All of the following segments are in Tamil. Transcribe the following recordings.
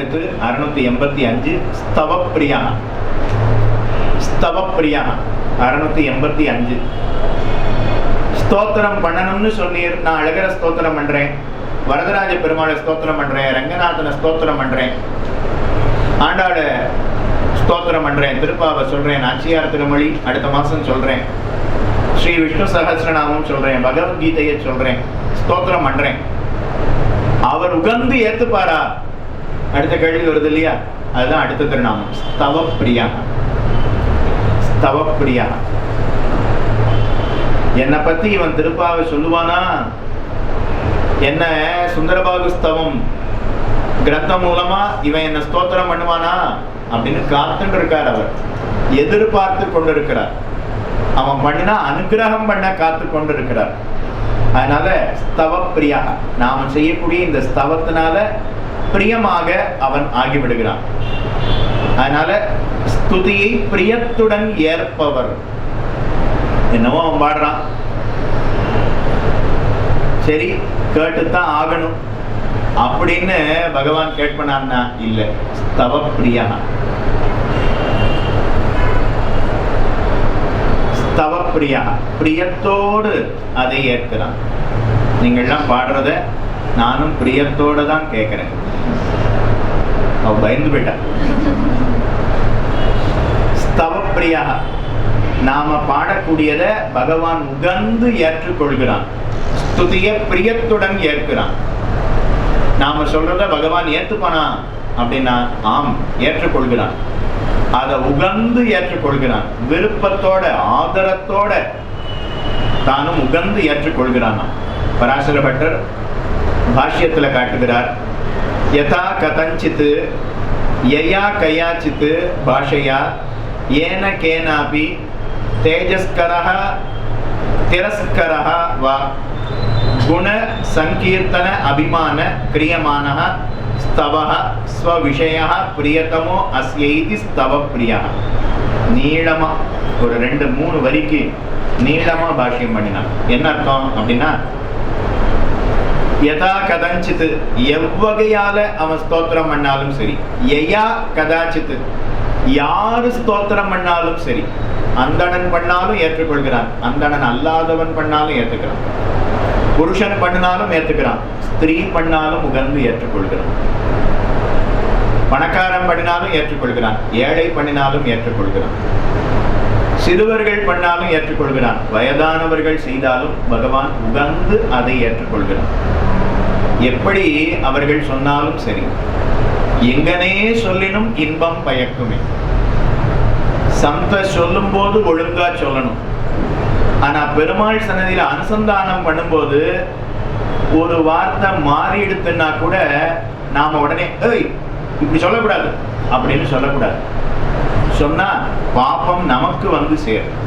அடுத்து அறுநூத்தி எண்பத்தி அஞ்சு ஸ்தவப்பிரியா. ஸ்தவப்பிரியா அறுநூத்தி எண்பத்தி அஞ்சு. ஸ்தோத்திரம் பண்ணணும்னு சொன்னீர் நான் அழகர ஸ்தோத்திரம் பண்றேன். வரதராஜ பெருமாளை ஸ்தோத்திரம் பண்றேன் ரங்கநாதனை ஸ்தோத்திரம் பண்றேன். ஆண்டாட ஸ்தோத்திரம் பண்றேன் திருப்பாவை சொல்றேன் நாச்சியார் திருமொழி அடுத்த மாசம் சொல்றேன். ஸ்ரீ விஷ்ணு சகசிரநாமம் சொல்றேன் பகவத்கீதையை சொல்றேன் ஸ்தோத்திரம் பண்றேன். அவர் உகந்து ஏத்துப்பாரா? அடுத்த கேள்வி வருது இல்லையா? அதுதான் அடுத்த திருநாமம். ஸ்தவப்பிரியா. ஸ்தவப்பிரியா. என்னை பத்தி இவன் திருப்பாவை சொல்லுவானா? என்ன சுந்தரபாகு ஸ்தவம்? கிரந்தம் மூலமா இவன் என்ன ஸ்தோத்திரம் பண்ணுவானா? அப்படின்னு காத்துட்டு இருக்கார் அவர். எதிர்பார்த்து கொண்டிருக்கிறார். அவன் பண்ணினா அனுகிரகம் பண்ண காத்து கொண்டு இருக்கிறார் அதனால ஸ்தவ பிரியா நாம செய்யக்கூடிய இந்த ஸ்தவத்தினால பிரியமாக அவன் ஆகிவிடுகிறான். அதனால ஸ்துதியை பிரியத்துடன் ஏற்பவர். என்னவோ அவன் பாடுறான். சரி கேட்டுத்தான் ஆகணும். அப்படின்னு பகவான் கேட்பனான்னா இல்ல ஸ்தவ பிரியா. ஸ்தவ பிரியா. பிரியத்தோடு அதை ஏற்கிறான். நீங்கள்லாம் பாடுறத நானும் பிரியத்தோட தான் கேட்கிறேன். அவ பயந்து போயிட்டான் ஸ்தவப்ரியா நாம பாடக்கூடியத பகவான் உகந்து ஏற்றுக்கொள்கிறான். ஸ்துதிய பிரியத்துடன் ஏற்கிறான். நாம சொல்றத பகவான் ஏற்றுப்பானா அப்படின்னா ஆம் ஏற்றுக்கொள்கிறான். அதை உகந்து ஏற்றுக்கொள்கிறான். விருப்பத்தோட ஆதரத்தோட தானும் உகந்து ஏற்றுக்கொள்கிறான் பராசர பட்டர் பாஷ்யத்துல காட்டுகிறார் யதா கதஞ்சித் யயா கயாச்சித் பாஷையா ஏன கேனாபி தேஜஸ்கரः திரஸ்கரः வா குண சங்கீர்த்தன அபிமான கிரியமானः ஸ்தவः ஸ்வவிஷயः பிரியதமோ அஸ்யைதி ஸ்தவ பிரியா நீளமா ஒரு ரெண்டு மூணு வரிக்கு நீளமா பாஷ்யம் பண்ணினான் என்ன அர்த்தம் அப்படின்னா யதா கதஞ்சித் எவ்வகையால அவன் ஸ்தோத்திரம் பண்ணாலும் சரி எயா கதாச்சித்து யாரு ஸ்தோத்திரம் பண்ணாலும் சரி அந்தணன் பண்ணாலும் ஏற்றுக்கொள்கிறான் அந்தணன் அல்லாதவன் பண்ணாலும் ஏற்றுக்கிறான் புருஷன் பண்ணினாலும் ஏற்றுக்கிறான் ஸ்திரீ பண்ணாலும் உகந்து ஏற்றுக்கொள்கிறான் பணக்காரன் பண்ணினாலும் ஏற்றுக்கொள்கிறான் ஏழை பண்ணினாலும் ஏற்றுக்கொள்கிறான் சிறுவர்கள் பண்ணாலும் ஏற்றுக்கொள்கிறான் வயதானவர்கள் செய்தாலும் பகவான் உகந்து அதை ஏற்றுக்கொள்கிறான் எப்படி அவர்கள் சொன்னாலும் சரி. எங்கனே சொல்லினும் இன்பம் பயக்குமே. சந்த சொல்லும் போது ஒழுங்கா சொல்லணும். ஆனா பெருமாள் சன்னதியில அனுசந்தானம் பண்ணும்போது ஒரு வார்த்தை மாறிடுத்துன்னா கூட நாம உடனே ஏய் இப்படி சொல்லக்கூடாது. அப்படின்னு சொல்லக்கூடாது. சொன்னா பாப்பம் நமக்கு வந்து சேரும்.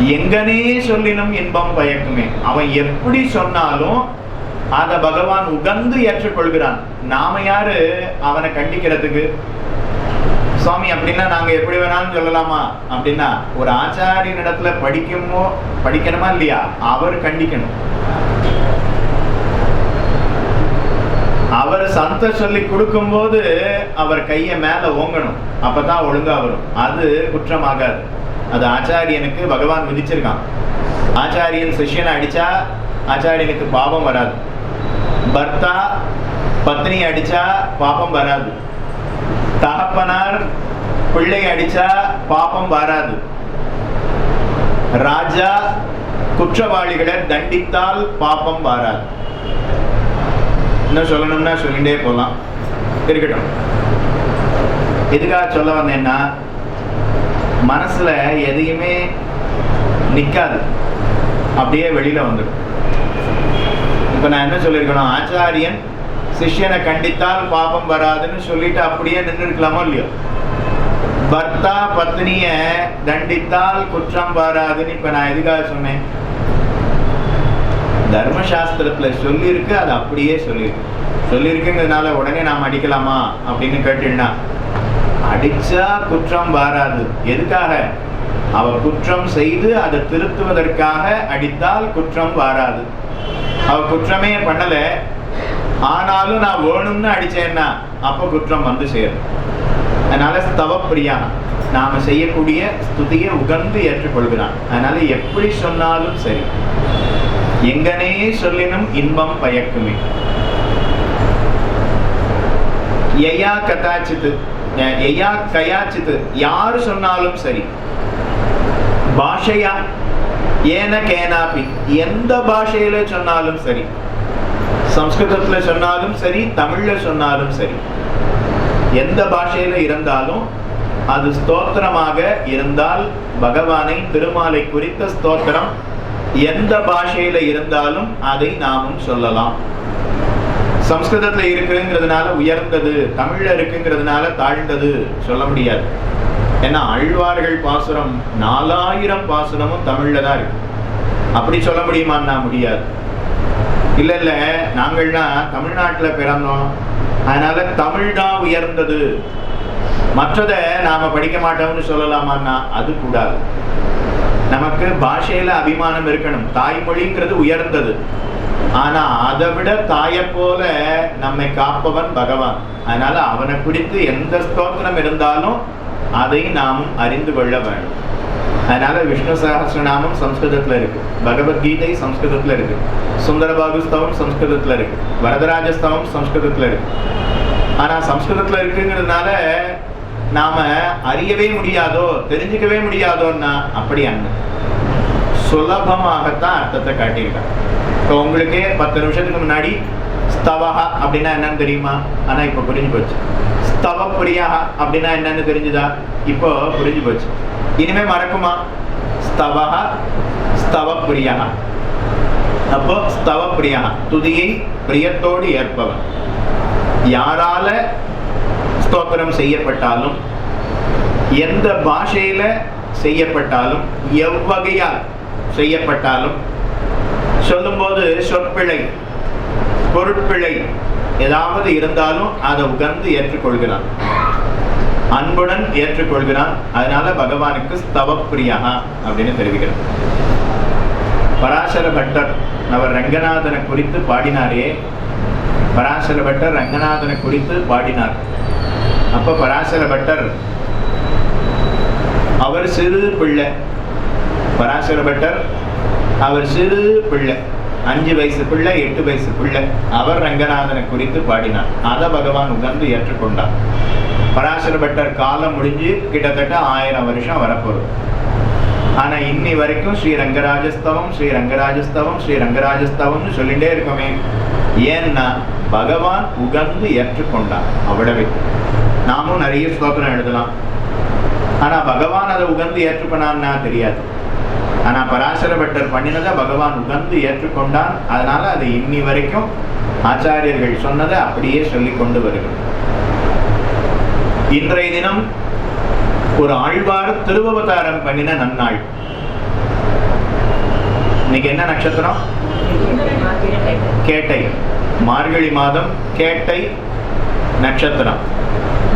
எங்கனே சொல்லினும் இன்பம் பயக்குமே. அவன் எப்படி சொன்னாலும் அத பகவான் உகந்து ஏற்றுக்கொள்கிறான். நாம யாரு? அவனை கண்டிக்கிறதுக்கு. சுவாமி அப்படின்னா நாங்க எப்படி வேணாலும் சொல்லலாமா? அப்படின்னா ஒரு ஆச்சாரியன் இடத்துல படிக்கணுமோ படிக்கணுமா இல்லையா? அவர் கண்டிக்கணும். அவர் சந்த சொல்லி கொடுக்கும்போது அவர் கையை மேல ஓங்கணும். அப்பதான் ஒழுங்கா வரும். அது குற்றமாகாது. அது ஆச்சாரியனுக்கு பகவான் விதிச்சிருக்கான். ஆச்சாரியன் சிஷியனை அடிச்சா ஆச்சாரியனுக்கு பாவம் வராது. பர்த்தா பத்னி அடிச்சா பாபம் வராது தகப்பனார் பிள்ளை அடிச்சா பாபம் வராது ராஜா குற்றவாளிகளை தண்டித்தால் பாபம் வராது என்ன சொல்லணும்னா சொல்லிட்டே போகலாம் இருக்கட்டும் எதுக்காக சொல்ல வந்தேன்னா மனசுல எதையுமே நிக்காது அப்படியே வெளியில் வந்துடும் இப்ப நான் என்ன சொல்லியிருக்கணும்? ஆச்சாரியன் சிஷ்யனை கண்டித்தால் பாபம் வராதுன்னு சொல்லிட்டு அப்படியே நின்று இருக்கலாமோ இல்லையோ? பர்த்தா பத்னிய தண்டித்தால் குற்றம் வராதுன்னு இப்ப நான் எதுக்காக சொன்னேன்? தர்மசாஸ்திரத்துல சொல்லியிருக்கு அது அப்படியே சொல்லியிருக்கு. சொல்லியிருக்குங்கிறதுனால உடனே நாம் அடிக்கலாமா அப்படின்னு கேட்டீங்கன்னா அடிச்சா குற்றம் வராது. எதுக்காக? அவர் குற்றம் செய்து அதை திருத்துவதற்காக அடித்தால் குற்றம் வாராது. அவர் குற்றமே பண்ணல. ஆனாலும் நான் வேணும்னு அடிச்சேன்னா அப்ப குற்றம் வந்து சேரும். அதனால ஸ்தவப்பிரியா நாம செய்யக்கூடிய ஸ்துதியை உகந்து ஏற்றுக்கொள்கிறான். அதனால எப்படி சொன்னாலும் சரி. எங்கனே சொல்லினும் இன்பம் பயக்குமே. எயா கதாச்சித்து எயா கயாச்சித்து யாரு சொன்னாலும் சரி. பாஷையா ஏன கேனாபி எந்த பாஷையில சொன்னாலும் சரி சம்ஸ்கிருதத்துல சொன்னாலும் சரி தமிழ்ல சொன்னாலும் சரி எந்த பாஷையில இருந்தாலும் அது ஸ்தோத்திரமாக இருந்தால் பகவானை திருமாலை குறித்த ஸ்தோத்திரம் எந்த பாஷையில இருந்தாலும் அதை நாமும் சொல்லலாம் சம்ஸ்கிருதத்துல இருக்குங்கிறதுனால உயர்ந்தது தமிழ்ல இருக்குங்கிறதுனால தாழ்ந்தது சொல்ல முடியாது ஏன்னா அழ்வார்கள் பாசுரம் நாலாயிரம் பாசுரமும் தமிழில் தான் இருக்கு. அப்படி சொல்ல முடியுமான்னா முடியாது. இல்லை இல்லை நாங்கள்லாம் தமிழ்நாட்டில் பிறந்தோம். அதனால தமிழ் தான் உயர்ந்தது. மற்றதை நாம் படிக்க மாட்டோம்னு சொல்லலாமான்னா அது கூடாது. நமக்கு பாஷையில் அபிமானம் இருக்கணும். தாய்மொழிங்கிறது உயர்ந்தது. ஆனா அதை விட தாயை போல நம்மை காப்பவன் பகவான். அதனால அவனை குறித்து எந்த ஸ்தோத்திரம் இருந்தாலும் அதை நாம் அறிந்து கொள்ள வேண்டும். அதனால விஷ்ணு சகசிரநாமம் சம்ஸ்கிருதத்துல இருக்கு. பகவத்கீதை சம்ஸ்கிருதத்துல இருக்கு. சுந்தரபாகுஸ்தவம் சம்ஸ்கிருதத்துல இருக்கு. வரதராஜஸ்தவம் சம்ஸ்கிருதத்துல இருக்கு. ஆனா சம்ஸ்கிருதத்துல இருக்குங்கிறதுனால நாம அறியவே முடியாதோ தெரிஞ்சுக்கவே முடியாதோன்னா அப்படி அண்ணன் சுலபமாகத்தான் அர்த்தத்தை காட்டியிருக்கான் இப்போ உங்களுக்கே பத்து நிமிஷத்துக்கு முன்னாடி ஸ்தவஹா அப்படின்னா என்னன்னு தெரியுமா? ஆனா இப்போ புரிஞ்சு போச்சு. ஸ்தவ பிரியா அப்படின்னா என்னன்னு தெரிஞ்சுதா? இப்போ புரிஞ்சு போச்சு. இனிமே மறக்குமா? ஸ்தவஹா ஸ்தவ பிரியா அப்போ ஸ்தவ பிரியா துதியை பிரியத்தோடு ஏற்பவன் யாரால ஸ்தோத்திரம் செய்யப்பட்டாலும் எந்த பாஷையில செய்யப்பட்டாலும் எவ்வகையால் செய்யப்பட்டாலும் சொல்லும்போது சொற்பிழை பொருட்பிழை ஏதாவது இருந்தாலும் அதை உகந்து ஏற்றுக்கொள்கிறான். அன்புடன் ஏற்றுக்கொள்கிறான். அதனால பகவானுக்கு ஸ்தவப்பிரியா அப்படின்னு தெரிவிக்கிறார் பராசர பட்டர் அவர் ரங்கநாதனை குறித்து பாடினாரே. பராசர பட்டர் ரங்கநாதனை குறித்து பாடினார். அப்ப பராசர பட்டர் அவர் சிறு பிள்ளை. பராசர பட்டர் அவர் சிறு பிள்ளை. அஞ்சு வயசு பிள்ளை எட்டு வயசு பிள்ளை அவர் ரங்கநாதனை குறித்து பாடினார். அதை பகவான் உகந்து ஏற்றுக்கொண்டார். பராசர பட்டர் காலம் முடிஞ்சு கிட்டத்தட்ட ஆயிரம் வருஷம் வரப்போகுது. ஆனா இன்னி வரைக்கும் ஸ்ரீ ரங்கராஜஸ்தவம் ஸ்ரீ ரங்கராஜஸ்தவம் ஸ்ரீ ரங்கராஜஸ்தவம்னு சொல்லிட்டே இருக்கோமே. ஏன்னா பகவான் உகந்து ஏற்றுக்கொண்டார் அவ்வளவே. நாமும் நிறைய ஸ்லோகம் எழுதலாம். ஆனா பகவான் அதை உகந்து ஏற்றுக்கொண்டான்னா தெரியாது. ஆனா பராசர பட்டர் பண்ணினதை பகவான் உகந்து ஏற்றுக்கொண்டான். அதனால அது இன்னி வரைக்கும் ஆச்சாரியர்கள் சொன்னதை அப்படியே சொல்லி கொண்டு வருகிறோம் இன்றைய தினம் ஒரு ஆழ்வார் திருவவதாரம் பண்ணின நன்னாள். இன்னைக்கு என்ன நட்சத்திரம்? கேட்டை. மார்கழி மாதம் கேட்டை நட்சத்திரம்.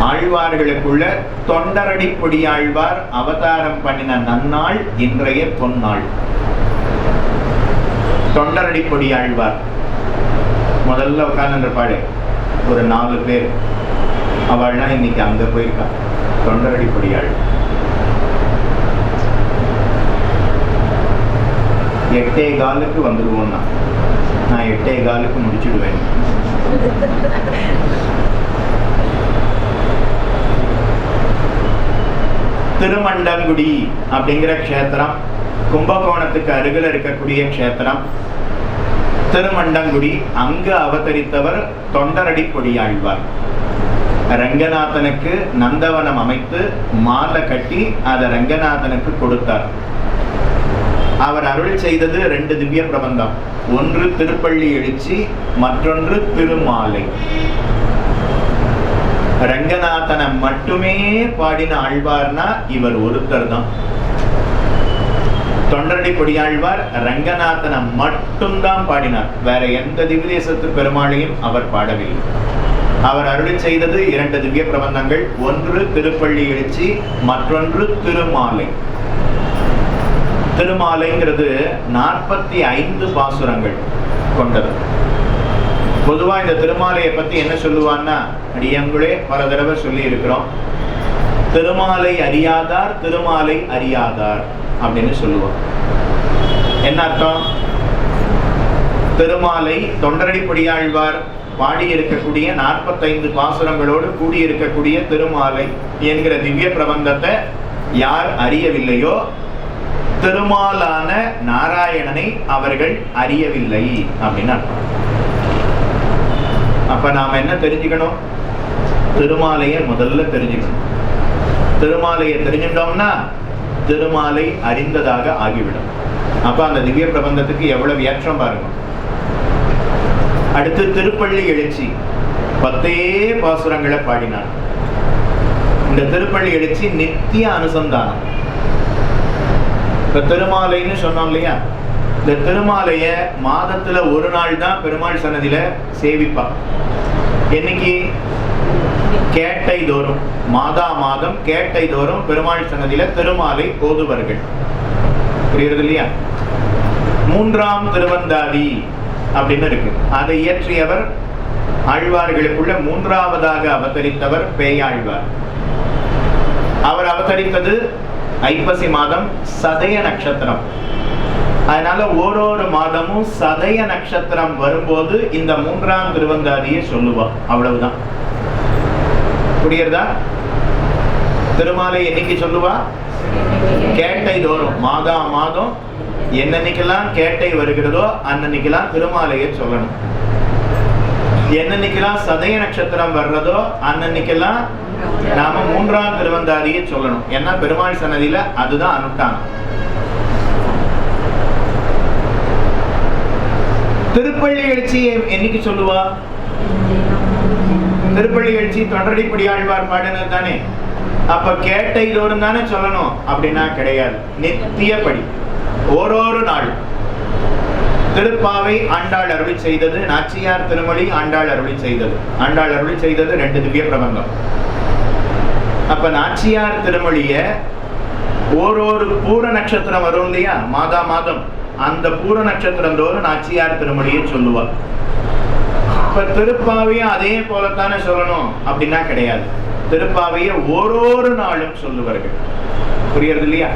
ஆழ்வார்களுக்குள்ள தொண்டரடிப்பொடி ஆழ்வார் அவதாரம் பண்ணின நன்னாள் இன்றைய பொன்னாள். தொண்டரடிப்பொடி ஆழ்வார். முதல்ல உட்கார்ந்துருப்பாடு ஒரு நாலு பேர். அவள்லாம் இன்னைக்கு அங்க போயிருக்கா. தொண்டரடிப்பொடி ஆழ்வார். எட்டே காலுக்கு வந்துடுவோம் நான் நான் எட்டே காலுக்கு முடிச்சிடுவேன். திருமண்டங்குடி அப்படிங்கிற க்ஷேத்திரம். கும்பகோணத்துக்கு அருகில் இருக்கக்கூடிய க்ஷேத்திரம். திருமண்டங்குடி அங்கு அவதரித்தவர் தொண்டரடி கொடியாழ்வார். ரங்கநாதனுக்கு நந்தவனம் அமைத்து மாலை கட்டி அதை ரங்கநாதனுக்கு கொடுத்தார். அவர் அருள் செய்தது ரெண்டு திவ்ய பிரபந்தம். ஒன்று திருப்பள்ளி எழுச்சி மற்றொன்று திருமாலை. ரங்கநாதனை மட்டுமே பாடின ஆழ்வார்னா இவர் ஒருத்தர் தான் தொண்டரடி கொடியாழ்வார் ரங்கநாதனை மட்டும்தான் பாடினார். வேற எந்த திவ்யதேசத்து பெருமாளையும் அவர் பாடவில்லை. அவர் அருளி செய்தது இரண்டு திவ்ய பிரபந்தங்கள். ஒன்று திருப்பள்ளி எழுச்சி மற்றொன்று திருமாலை. திருமாலைங்கிறது நாற்பத்தி ஐந்து பாசுரங்கள் கொண்டது. பொதுவா இந்த திருமாலையை பத்தி என்ன சொல்லுவான்னா அடியங்களே பல தடவை சொல்லி இருக்கிறோம் திருமாலை அறியாதார் திருமாலை அறியாதார் அப்படின்னு சொல்லுவோம். என்ன அர்த்தம்? திருமாலை தொண்டரடிப்படியாழ்வார் பாடி இருக்கக்கூடிய நாற்பத்தைந்து பாசுரங்களோடு கூடியிருக்கக்கூடிய திருமாலை என்கிற திவ்ய பிரபந்தத்தை யார் அறியவில்லையோ திருமாலான நாராயணனை அவர்கள் அறியவில்லை அப்படின்னு அர்த்தம். அப்ப நாம என்ன தெரிஞ்சுக்கணும்? திருமாலையை முதல்ல தெரிஞ்சுக்கணும். திருமாலையை தெரிஞ்சுட்டோம்னா திருமாலை அறிந்ததாக ஆகிவிடும். அப்ப அந்த திவ்ய பிரபந்தத்துக்கு எவ்வளவு ஏற்றம் பாருங்க. அடுத்து திருப்பள்ளி எழுச்சி. பத்தே பாசுரங்களை பாடினார். இந்த திருப்பள்ளி எழுச்சி நித்திய அனுசந்தானம். இப்போ திருமாலைன்னு சொன்னோம் இல்லையா? இந்த திருமாலைய மாதத்துல ஒரு நாள் தான் பெருமாள் சன்னதியில சேவிப்பா என்னைக்கு? கேட்டை தோறும். மாதா மாதம் கேட்டை தோறும் பெருமாள் சன்னதியில திருமாலை ஓதுவர்கள் புரியுறது இல்லையா? மூன்றாம் திருவந்தாதி அப்படின்னு இருக்கு. அதை இயற்றியவர் ஆழ்வார்களுக்குள்ள மூன்றாவதாக அவதரித்தவர் பேயாழ்வார். அவர் அவதரித்தது ஐப்பசி மாதம் சதய நட்சத்திரம். அதனால ஓரொரு மாதமும் சதய நட்சத்திரம் வரும்போது இந்த மூன்றாம் திருவந்தாதியை சொல்லுவா. அவ்வளவுதான். புரியுறதா திருமாலை என்னைக்கு சொல்லுவா? கேட்டை தோறும். மாதா மாதம் என்னன்னைக்கெல்லாம் கேட்டை வருகிறதோ அன்னன்னைக்கெல்லாம் திருமாலையை சொல்லணும். என்னன்னைக்கெல்லாம் சதய நட்சத்திரம் வர்றதோ அன்னன்னைக்கெல்லாம் நாம மூன்றாம் திருவந்தாதியை சொல்லணும். ஏன்னா பெருமாள் சன்னதியில அதுதான் அனுட்டாங்க. திருப்பள்ளி எழுச்சியை என்னைக்கு சொல்லுவா? திருப்பள்ளி எழுச்சி தொடரடிப்படி ஆழ்வார் பாடினது தானே. அப்ப கேட்ட தோறும் தானே சொல்லணும். அப்படின்னா கிடையாது. நித்தியப்படி. ஓரொரு நாள். திருப்பாவை ஆண்டாள் அருளி செய்தது நாச்சியார் திருமொழி ஆண்டாள் அருளி செய்தது. ஆண்டாள் அருளி செய்தது ரெண்டு திவ்ய பிரபந்தம். அப்ப நாச்சியார் திருமொழிய ஓரொரு பூர நட்சத்திரம் வரும் இல்லையா? மாதா மாதம். அந்த பூர நட்சத்திரம் தோறும் நாச்சியார் திருமணியை சொல்லுவார். இப்ப திருப்பாவையும் அதே போலத்தானே சொல்லணும்? அப்படின்னா கிடையாது. திருப்பாவையை ஓரொரு நாளும் சொல்லுவார்கள். புரியறது இல்லையா?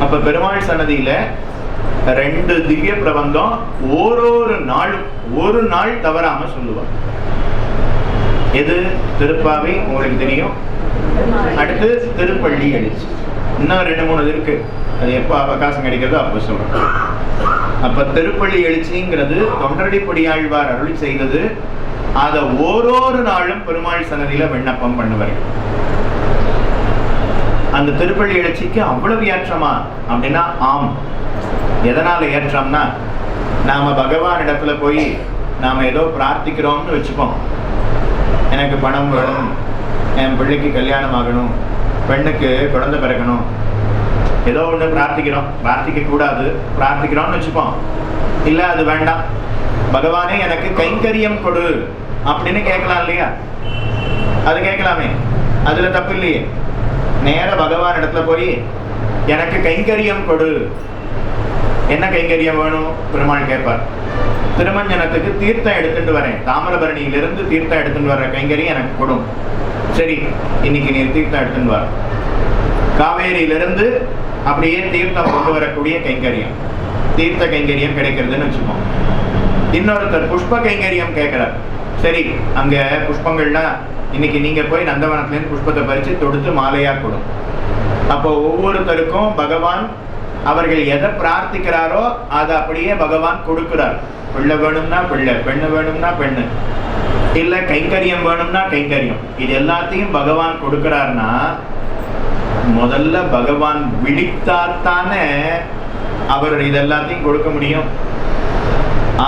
அப்ப பெருமாள் சன்னதியில ரெண்டு திவ்ய பிரபந்தம் ஓரொரு நாளும் ஒரு நாள் தவறாம சொல்லுவார். எது? திருப்பாவை உங்களுக்கு தெரியும். அடுத்து திருப்பள்ளி அடிச்சு இன்னும் ரெண்டு மூணு இது இருக்கு. அது எப்போ அவகாசம் கிடைக்கிறதோ அப்போ சொல்றேன். அப்ப திருப்பள்ளி எழுச்சிங்கிறது தொண்டரடிப்படியாழ்வார் அருள் செய்தது. அதை ஓரொரு நாளும் பெருமாள் சன்னதியில் விண்ணப்பம் பண்ணுவார்கள் அந்த திருப்பள்ளி எழுச்சிக்கு அவ்வளவு ஏற்றமா? அப்படின்னா ஆம். எதனால ஏற்றம்னா நாம பகவான் இடத்துல போய் நாம ஏதோ பிரார்த்திக்கிறோம்னு வச்சுப்போம். எனக்கு பணம் வேணும். என் பிள்ளைக்கு கல்யாணம் ஆகணும். பெண்ணுக்கு குழந்தை பிறக்கணும். ஏதோ ஒன்று பிரார்த்திக்கிறோம். பிரார்த்திக்க கூடாது. பிரார்த்திக்கிறோம்னு வச்சுப்போம். இல்லை அது வேண்டாம். பகவானே எனக்கு கைங்கரியம் கொடு அப்படின்னு கேட்கலாம் இல்லையா? அது கேட்கலாமே. அதுல தப்பு இல்லையே. நேர பகவான் இடத்துல போய் எனக்கு கைங்கரியம் கொடு. என்ன கைங்கரியம் வேணும்? பெருமாள் கேட்பார். திருமஞ்சனத்துக்கு தீர்த்தம் எடுத்துட்டு வரேன். தாமிரபரணியிலிருந்து தீர்த்தம் எடுத்துட்டு வர்ற கைங்கரியம் எனக்கு கொடும். சரி இன்னைக்கு நீர் தீர்த்தம் எடுத்துட்டு வர காவேரியிலிருந்து அப்படியே தீர்த்தம் கொண்டு வரக்கூடிய கைங்கரியம். தீர்த்த கைங்கரியம் கிடைக்கிறதுன்னு வச்சுக்கோம் இன்னொருத்தர் புஷ்ப கைங்கரியம் கேட்கிறார். சரி அங்க புஷ்பங்கள்லாம் இன்னைக்கு நீங்க போய் நந்தவனத்துலேருந்து புஷ்பத்தை பறிச்சு தொடுத்து மாலையா கொடும் அப்போ ஒவ்வொருத்தருக்கும் பகவான் அவர்கள் எதை பிரார்த்திக்கிறாரோ அதை அப்படியே பகவான் கொடுக்கிறார். பிள்ளை வேணும்னா பிள்ளை பெண்ணு வேணும்னா பெண்ணு. இல்லை கைங்கரியம் வேணும்னா கைங்கரியம். இது எல்லாத்தையும் பகவான் கொடுக்கிறார்னா முதல்ல பகவான் விழித்தாத்தானே அவர் இதெல்லாத்தையும் கொடுக்க முடியும்.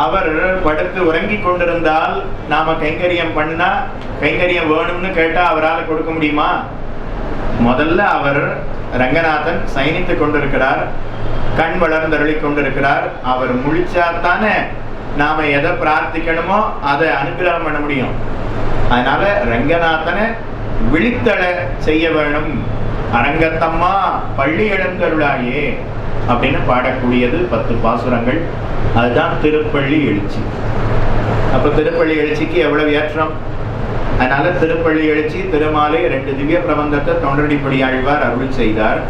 அவர் படுத்து உறங்கி கொண்டிருந்தால் நாம கைங்கரியம் பண்ணா கைங்கரியம் வேணும்னு கேட்டா அவரால் கொடுக்க முடியுமா? முதல்ல அவர் ரங்கநாதன் சயனித்து கொண்டிருக்கிறார் கண் வளர்ந்தருளி கொண்டிருக்கிறார். அவர் முழிச்சாத்தானே நாம எதை பிரார்த்திக்கணுமோ அதை அனுகிரகம் பண்ண முடியும். அதனால ரங்கநாதனை விழித்தள செய்ய வேணும். அரங்கத்தம்மா பள்ளி எழுந்தருளாயே அப்படின்னு பாடக்கூடியது பத்து பாசுரங்கள். அதுதான் திருப்பள்ளி எழுச்சி. அப்போ திருப்பள்ளி எழுச்சிக்கு எவ்வளவு ஏற்றம்? அதனால திருப்பள்ளி எழுச்சி திருமாலை ரெண்டு திவ்ய பிரபந்தத்தை தொண்டரடிப்படி ஆழ்வார் அருள் செய்தார்.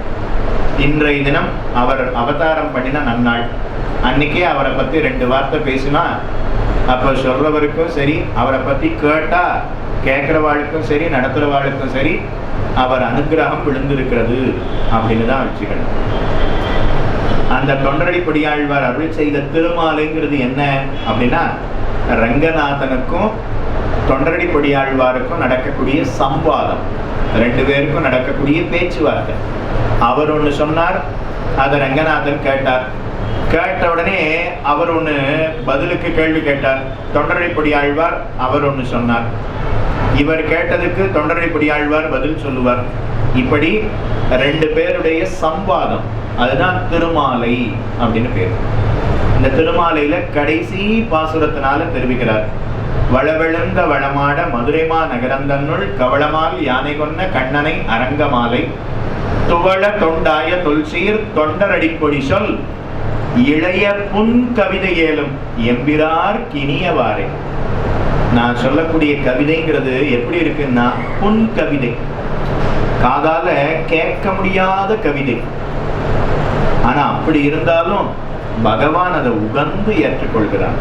இன்றைய தினம் அவர் அவதாரம் பண்ணின நன்னாள். அன்னைக்கே அவரை பத்தி ரெண்டு வார்த்தை பேசினா அப்ப சொல்றவருக்கும் சரி அவரை பத்தி கேட்டா கேட்கிறவாளுக்கும் சரி நடத்துறவாளுக்கும் சரி அவர் அனுகிரகம் விழுந்திருக்கிறது அப்படின்னு தான் வச்சுக்கணும். அந்த தொண்டரடிப்படியாழ்வார் அருள் செய்த திருமாலைங்கிறது என்ன அப்படின்னா ரங்கநாதனுக்கும் தொண்டரடிப்படியாழ்வாருக்கும் நடக்கக்கூடிய சம்வாதம். ரெண்டு பேருக்கும் நடக்கக்கூடிய பேச்சுவார்த்தை. அவர் ஒன்று சொன்னார் அதை ரங்கநாதன் கேட்டார். கேட்ட உடனே அவர் ஒன்று பதிலுக்கு கேள்வி கேட்டார். தொண்டரடிப்படி ஆழ்வார் அவர் ஒன்று சொன்னார். இவர் கேட்டதுக்கு தொண்டரடிப்படி ஆழ்வார் பதில் சொல்லுவார். இப்படி ரெண்டு பேருடைய சம்பாதம் அதுதான் திருமாலை அப்படின்னு பேர். இந்த திருமாலையில கடைசி பாசுரத்தினால தெரிவிக்கிறார். வளவெழுந்த வளமாட மதுரைமா நகரந்தன்னுள் கவளமால் யானை கொன்ன கண்ணனை அரங்கமாலை. துவள தொண்டாய தொல்சீர் தொண்டரடிப்பொடி சொல். இளைய புன் கவிதை ஏலும் எம்பிரார் கினியவாறே நான் சொல்லக்கூடிய கவிதைங்கிறது எப்படி இருக்குன்னா புன் கவிதை. காதால கேட்க முடியாத கவிதை. ஆனா அப்படி இருந்தாலும் பகவான் அதை உகந்து ஏற்றுக்கொள்கிறார்.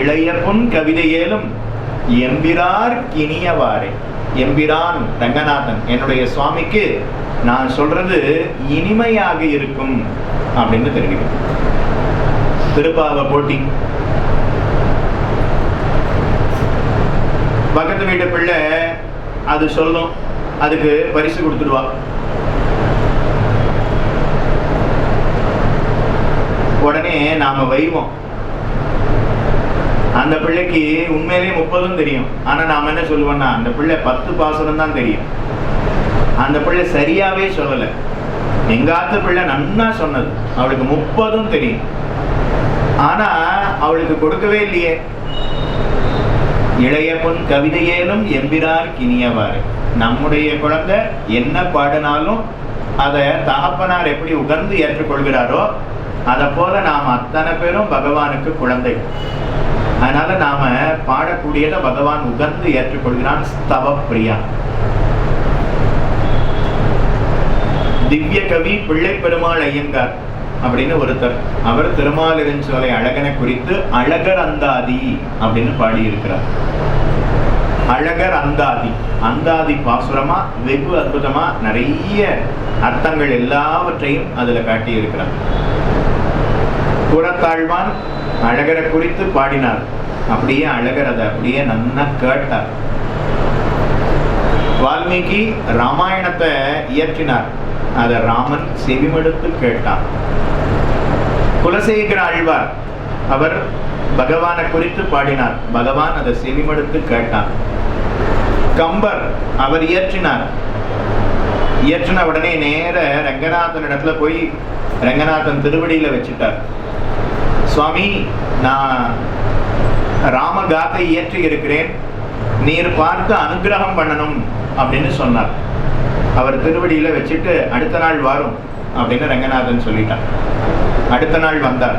இளைய பொன் கவிதையேலும் எம்பிரார் இனியவாறே எம்பிரான் ரங்கநாதன் என்னுடைய சுவாமிக்கு நான் சொல்றது இனிமையாக இருக்கும் அப்படின்னு தெரிவிக்கும். திருப்பாவ போட்டி. பக்கத்து வீட்டு பிள்ளை அது சொல்லும் அதுக்கு பரிசு கொடுத்துடுவா. உடனே நாம வைவோம். அந்த பிள்ளைக்கு உண்மையிலேயே முப்பதும் தெரியும். ஆனா நாம என்ன சொல்லுவோம்னா அந்த பிள்ளை பத்து பாசனம் தான் தெரியும். அந்த பிள்ளை சரியாவே சொல்லல. எங்காத்த பிள்ளை நன்னா சொன்னது. அவளுக்கு முப்பதும் தெரியும். ஆனா அவளுக்கு கொடுக்கவே இல்லையே. இளைய பொன் கவிதையேலும் எம்பிரார் கினியவாறு நம்முடைய குழந்தை என்ன பாடினாலும் அதை தகப்பனார் எப்படி உகந்து ஏற்றுக்கொள்கிறாரோ அதை போல நாம் அத்தனை பேரும் பகவானுக்கு குழந்தை. அதனால நாம பாடக்கூடியதை பகவான் உகந்து ஏற்றுக்கொள்கிறான் ஸ்தவ பிரியா. திவ்ய கவி பிள்ளை பெருமாள் ஐயங்கார் அப்படின்னு ஒருத்தர். அவர் திருமாலிருஞ்சோலை அழகனை குறித்து அழகர் அந்தாதி அப்படின்னு பாடியிருக்கிறார். அழகர் அந்தாதி. அந்தாதி பாசுரமா வெகு அற்புதமா நிறைய அர்த்தங்கள் எல்லாவற்றையும் அதுல காட்டியிருக்கிறார். புறத்தாழ்வான் அழகரை குறித்து பாடினார். அப்படியே அழகர் அதை அப்படியே நன்னா கேட்டார். வால்மீகி ராமாயணத்தை இயற்றினார். அதை ராமன் செவிமடுத்து கேட்டார். குலசேகர ஆழ்வார் அவர் பகவானை குறித்து பாடினார். பகவான் அதை செவிமடுத்து கேட்டார். கம்பர் அவர் இயற்றினார். இயற்றின உடனே நேர ரங்கநாதன் இடத்துல போய் ரங்கநாதன் திருவடியில வச்சுட்டார். சுவாமி நான் ராமகாத்தை இயற்றி இருக்கிறேன். நீர் பார்த்து அனுகிரகம் பண்ணணும் அப்படின்னு சொன்னார். அவர் திருவடியில் வச்சுட்டு அடுத்த நாள் வரும் அப்படின்னு ரங்கநாதன் சொல்லிட்டார். அடுத்த நாள் வந்தார்.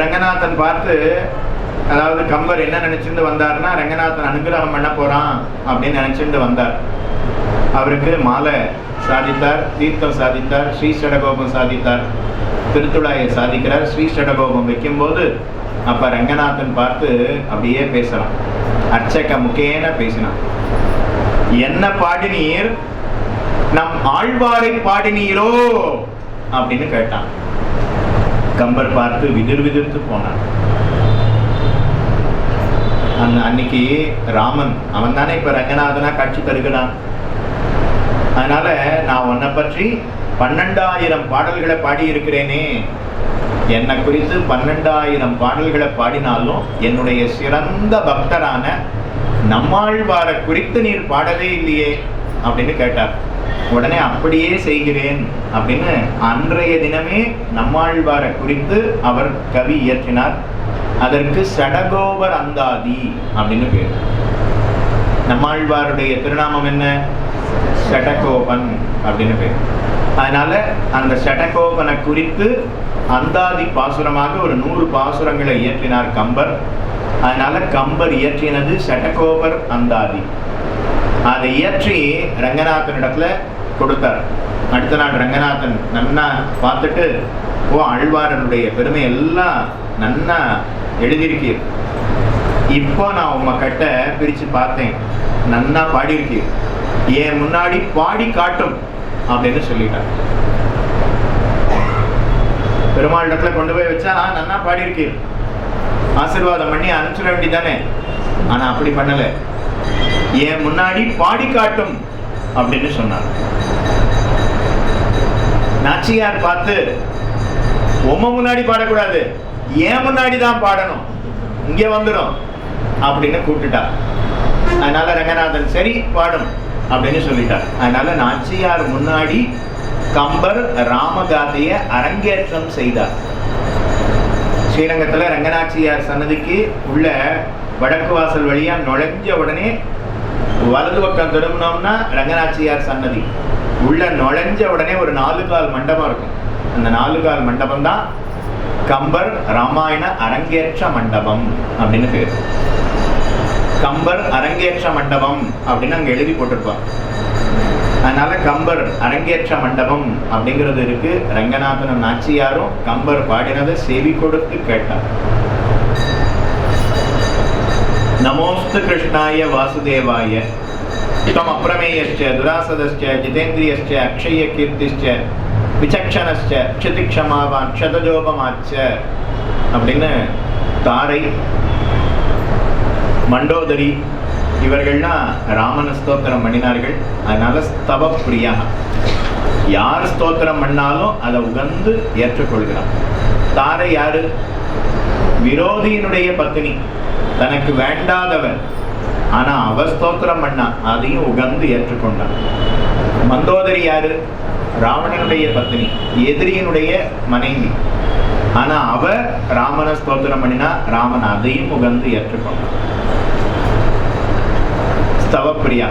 ரங்கநாதன் பார்த்து அதாவது கம்பர் என்ன நினைச்சிருந்து வந்தார்னா ரங்கநாதன் அனுகிரகம் பண்ண போறான் அப்படின்னு நினைச்சிருந்து வந்தார். அவருக்கு மாலை சாதித்தார் தீர்த்தம் சாதித்தார் ஸ்ரீ சடகோபம் சாதித்தார். திருத்துழாயை சாதிக்கிறார். ஸ்ரீ சடகோபம் வைக்கும்போது அப்ப ரங்கநாதன் பார்த்து அப்படியே பேசலாம். அர்ச்சக முக்கேன பேசினான். என்ன பாடினீர்? நம் ஆழ்வாரை பாடினீரோ? அப்படின்னு கேட்டான். கம்பர் பார்த்து விதிர் விதிர்த்து போனான். அன்னைக்கு ராமன் அவன் தானே இப்ப ரங்கநாதனா காட்சி தருகிறான்? அதனால நான் உன்னை பற்றி பன்னெண்டாயிரம் பாடல்களை பாடியிருக்கிறேனே. என்னை குறித்து பன்னெண்டாயிரம் பாடல்களை பாடினாலும் என்னுடைய சிறந்த பக்தரான நம்மாழ்வாரை குறித்து நீர் பாடவே இல்லையே அப்படின்னு கேட்டார். உடனே அப்படியே செய்கிறேன் அப்படின்னு அன்றைய தினமே நம்மாழ்வாரை குறித்து அவர் கவி இயற்றினார். அதற்கு சடகோபர் அந்தாதி அப்படின்னு பேர். நம்மாழ்வாருடைய திருநாமம் என்ன? சடகோபன் அப்படின்னு பேர். அதனால அந்த ஷடகோபனை குறித்து அந்தாதி பாசுரமாக ஒரு நூறு பாசுரங்களை இயற்றினார் கம்பர். அதனால கம்பர் இயற்றினது சடகோபர் அந்தாதி. அதை இயற்றி ரங்கநாதனிடத்துல கொடுத்தார். அடுத்த நாள் ரங்கநாதன் நன்னா பார்த்துட்டு ஓ அழ்வாரனுடைய பெருமை எல்லாம் நன்னா எழுதியிருக்கீர். இப்போ நான் உங்க கட்ட பிரித்து பார்த்தேன். நன்னா பாடியிருக்கீர். என் முன்னாடி பாடி காட்டும் அப்படின்னு சொல்லிட்டார் பெருமாள் இடத்துல கொண்டு போய் வச்சா "ஆ, நன்னா பாடியிருக்கீர் ஆசீர்வாதம் பண்ணி அனுப்பிச்சிட வேண்டிதானே ஆனா அப்படி பண்ணல. என் முன்னாடி பாடி காட்டும்? அப்படின்னு சொன்னார் நாச்சியார் பார்த்து உம முன்னாடி பாடக்கூடாது. ஏன் முன்னாடி தான் பாடணும்? இங்க வந்துடும் அப்படின்னு கூப்பிட்டுட்டா. அதனால ரங்கநாதன் சரி பாடும். அப்படின்னு சொல்லிட்டார். அதனால நாச்சியார் முன்னாடி கம்பர் ராமகாதைய அரங்கேற்றம் செய்தார். ஸ்ரீரங்கத்தில் ரங்கநாச்சியார் சன்னதிக்கு உள்ள வடக்கு வாசல் வழியா நுழைஞ்ச உடனே வலது பக்கம் திரும்பினோம்னா ரங்கநாச்சியார் சன்னதி. உள்ள நுழைஞ்ச உடனே ஒரு நாலு கால் மண்டபம் இருக்கும். அந்த நாலு கால் மண்டபம் தான் கம்பர் ராமாயண அரங்கேற்ற மண்டபம் அப்படின்னு பேர். கம்பர் அரங்கேற்ற மண்டபம் அப்படின்னு அங்கே எழுதி போட்டிருப்பாங்க அதனால கம்பர் அரங்கேற்ற மண்டபம் அப்படிங்கிறது இருக்கு. ரங்கநாதனும் நாச்சியாரும் கம்பர் பாடினதை செவி கொடுத்து கேட்டார். நமோஸ்து கிருஷ்ணாய வாசுதேவாய. தம் அப்பிரமேயச்ச துராசதஸ்ச ஜிதேந்திரியஸ்ச அக்ஷய கீர்த்திச்ச விசக்ஷணஸ்ச க்ஷதிக்ஷமாவான் க்ஷதஜோபமாச்ச அப்படின்னு தாரை மண்டோதரி இவர்கள்லாம் ராமன ஸ்தோத்திரம் பண்ணினார்கள். அதனால ஸ்தவ பிரியா யார் ஸ்தோத்திரம் பண்ணாலும் அதை உகந்து ஏற்றுக்கொள்கிறான். தாரை யாரு? விரோதியினுடைய பத்தினி. தனக்கு வேண்டாதவர். ஆனா அவ ஸ்தோத்திரம் பண்ணா அதையும் உகந்து ஏற்றுக்கொண்டான். மந்தோதரி யாரு? ராவணனுடைய பத்தினி எதிரியினுடைய மனைவி. ஆனா அவ ராமன ஸ்தோத்திரம் பண்ணினா ராமன் அதையும் உகந்து ஏற்றுக்கொண்டான் ஸ்தவப்பிரியா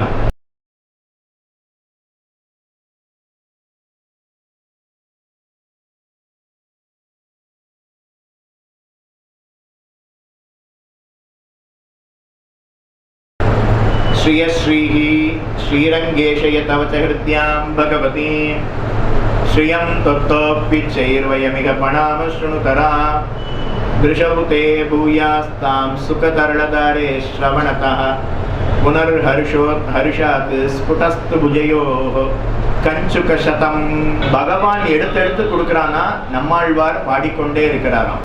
श्रियश्रीः श्रीरङ्गेशय तव च हृद्यां भगवती श्रियं त्वत्तोऽप्यचैर्वयमिह पणाम शृणुतरा दृशौ ते भूयास्तां सुखतरलदारे श्रवणतः पुनर्हर्षो हर्षात् स्फुटस्तु भुजयोः கஞ்சுக சதம் பகவான் எடுத்தெடுத்து கொடுக்கிறானா நம்மாழ்வார் பாடிக்கொண்டே இருக்கிறாராம்